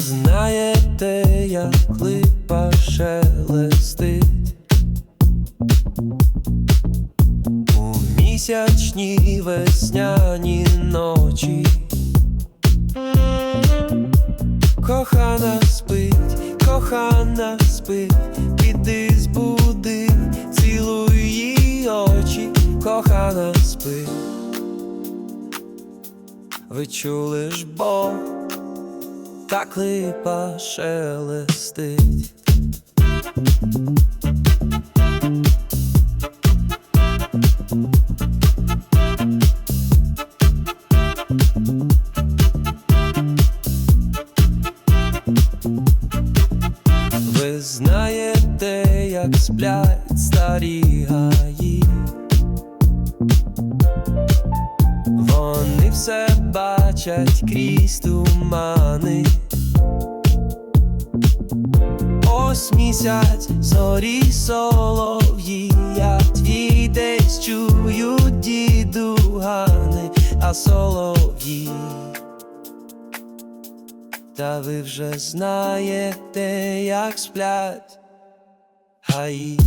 знаєте, як липа шелестить у місячні весняні ночі. Кохана спить, кохана спить, піди збуди, цілуй її очі, кохана спить. Ви чули ж бо так липа шелестить. Ви знаєте, як сплять старі гаї. Вони все бачать крізь тумани. Ось місяць, зорі солов'ї, я твій десь чую дідугани, а солов'ї. Та ви вже знаєте, як сплять гаї.